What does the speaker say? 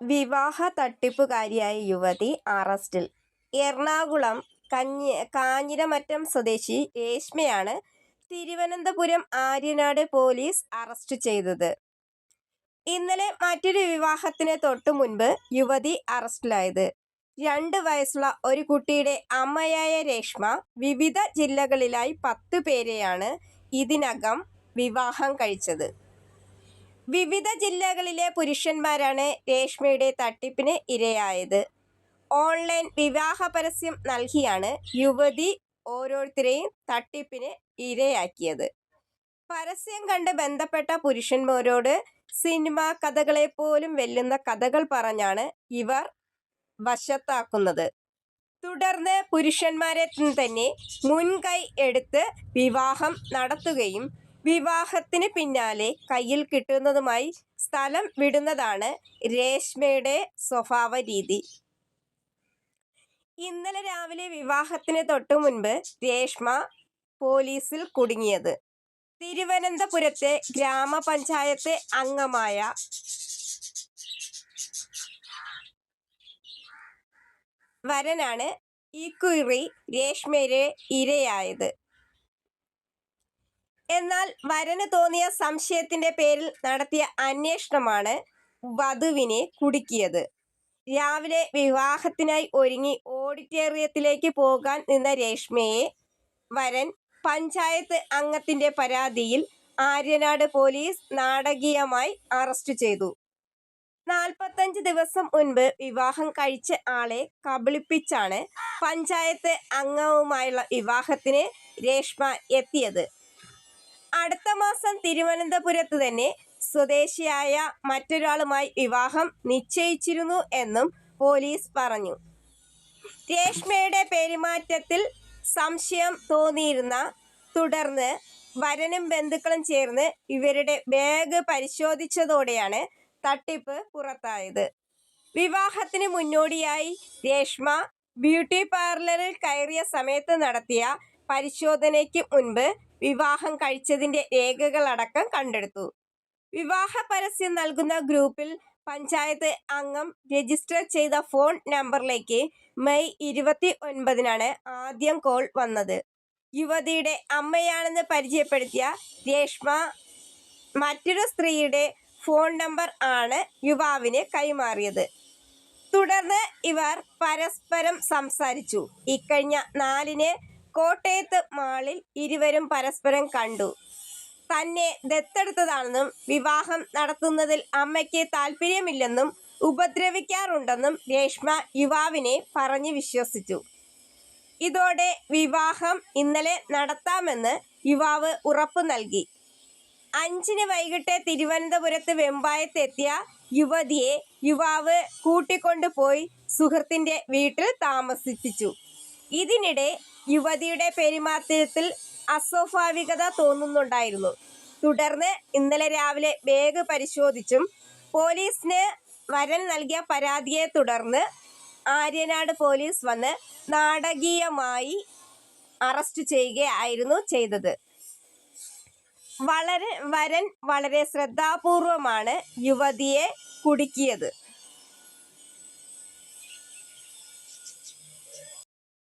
വിവാഹ തട്ടിപ്പുകാരിയായ യുവതി അറസ്റ്റിൽ. എറണാകുളം കഞ്ഞി കാഞ്ഞിരമറ്റം സ്വദേശി രേഷ്മയാണ് തിരുവനന്തപുരം ആര്യനാട് പോലീസ് അറസ്റ്റ് ചെയ്തത്. ഇന്നലെ മറ്റൊരു വിവാഹത്തിന് തൊട്ടു മുൻപ് യുവതി അറസ്റ്റിലായത്. രണ്ട് വയസ്സുള്ള ഒരു കുട്ടിയുടെ അമ്മയായ രേഷ്മ വിവിധ ജില്ലകളിലായി പത്ത് പേരെയാണ് ഇതിനകം വിവാഹം കഴിച്ചത്. വിവിധ ജില്ലകളിലെ പുരുഷന്മാരാണ് രേഷ്മയുടെ തട്ടിപ്പിന് ഇരയായത്. ഓൺലൈൻ വിവാഹ പരസ്യം നൽകിയാണ് യുവതി ഓരോരുത്തരെയും തട്ടിപ്പിന് ഇരയാക്കിയത്. പരസ്യം കണ്ട് ബന്ധപ്പെട്ട പുരുഷന്മാരോട് സിനിമ കഥകളെ പോലും വെല്ലുന്ന കഥകൾ പറഞ്ഞാണ് ഇവർ വശത്താക്കുന്നത്. തുടർന്ന് പുരുഷന്മാരെ തന്നെ മുൻകൈ എടുത്ത് വിവാഹം നടത്തുകയും വിവാഹത്തിന് പിന്നാലെ കയ്യിൽ കിട്ടുന്നതുമായി സ്ഥലം വിടുന്നതാണ് രേഷ്മയുടെ സ്വഭാവ രീതി ഇന്നലെ രാവിലെ വിവാഹത്തിന് തൊട്ടു മുൻപ് രേഷ്മ പോലീസിൽ കുടുങ്ങിയത്. തിരുവനന്തപുരത്തെ ഗ്രാമപഞ്ചായത്ത് അംഗമായ വരനാണ് കുറി രേഷ്മയുടെ ഇരയായത്. എന്നാൽ വരന് തോന്നിയ സംശയത്തിന്റെ പേരിൽ നടത്തിയ അന്വേഷണമാണ് വധുവിനെ കുടുക്കിയത്. രാവിലെ വിവാഹത്തിനായി ഒരുങ്ങി ഓഡിറ്റോറിയത്തിലേക്ക് പോകാൻ നിന്ന രേഷ്മയെ വരൻ പഞ്ചായത്ത് അംഗത്തിന്റെ പരാതിയിൽ ആര്യനാട് പോലീസ് നാടകീയമായി അറസ്റ്റ് ചെയ്തു. നാൽപ്പത്തഞ്ച് ദിവസം മുൻപ് വിവാഹം കഴിച്ച ആളെ കബളിപ്പിച്ചാണ് പഞ്ചായത്ത് അംഗവുമായുള്ള വിവാഹത്തിന് രേഷ്മ എത്തിയത്. അടുത്ത മാസം തിരുവനന്തപുരത്ത് തന്നെ സ്വദേശിയായ മറ്റൊരാളുമായി വിവാഹം നിശ്ചയിച്ചിരുന്നു എന്നും പോലീസ് പറഞ്ഞു. രേഷ്മയുടെ പെരുമാറ്റത്തിൽ സംശയം തോന്നിയിരുന്ന തുടർന്ന് വരനും ബന്ധുക്കളും ചേർന്ന് ഇവരുടെ ബാഗ് പരിശോധിച്ചതോടെയാണ് തട്ടിപ്പ് പുറത്തായത്. വിവാഹത്തിന് മുന്നോടിയായി രേഷ്മ ബ്യൂട്ടി പാർലറിൽ കയറിയ സമയത്ത് നടത്തിയ പരിശോധനയ്ക്ക് മുൻപ് വിവാഹം കഴിച്ചതിന്റെ രേഖകളടക്കം കണ്ടെടുത്തു. വിവാഹ പരസ്യം നൽകുന്ന ഗ്രൂപ്പിൽ പഞ്ചായത്ത് അംഗം രജിസ്റ്റർ ചെയ്ത ഫോൺ നമ്പറിലേക്ക് മെയ് ഇരുപത്തി ഒൻപതിനാണ് ആദ്യം കോൾ വന്നത്. യുവതിയുടെ അമ്മയാണെന്ന് പരിചയപ്പെടുത്തിയ രേഷ്മ മറ്റൊരു സ്ത്രീയുടെ ഫോൺ നമ്പർ ആണ് യുവാവിന് കൈമാറിയത്. തുടർന്ന് ഇവർ പരസ്പരം സംസാരിച്ചു. ഇക്കഴിഞ്ഞ നാലിന് കോട്ടയത്ത് മാളിൽ ഇരുവരും പരസ്പരം കണ്ടു. തന്നെ ദത്തെടുത്തതാണെന്നും വിവാഹം നടത്തുന്നതിൽ അമ്മയ്ക്ക് താല്പര്യമില്ലെന്നും ഉപദ്രവിക്കാറുണ്ടെന്നും രേഷ്മ യുവാവിനെ പറഞ്ഞു വിശ്വസിച്ചു. ഇതോടെ വിവാഹം ഇന്നലെ നടത്താമെന്ന് യുവാവ് ഉറപ്പു നൽകി. അഞ്ചിന് വൈകിട്ട് തിരുവനന്തപുരത്ത് വെമ്പായത്തെത്തിയ യുവതിയെ യുവാവ് കൂട്ടിക്കൊണ്ടുപോയി സുഹൃത്തിന്റെ വീട്ടിൽ താമസിപ്പിച്ചു. ഇതിനിടെ യുവതിയുടെ പെരുമാറ്റത്തിൽ അസ്വാഭാവികത തോന്നുന്നുണ്ടായിരുന്നു. തുടർന്ന് ഇന്നലെ രാവിലെ ബാഗ് പരിശോധിച്ചും പോലീസിന് വരൻ നൽകിയ പരാതിയെ തുടർന്ന് ആര്യനാട് പോലീസ് വന്ന് നാടകീയമായി അറസ്റ്റ് ചെയ്യുകയായിരുന്നു ചെയ്തത്. വളരെ വരൻ വളരെ ശ്രദ്ധാപൂർവമാണ് യുവതിയെ കുടുക്കിയത്.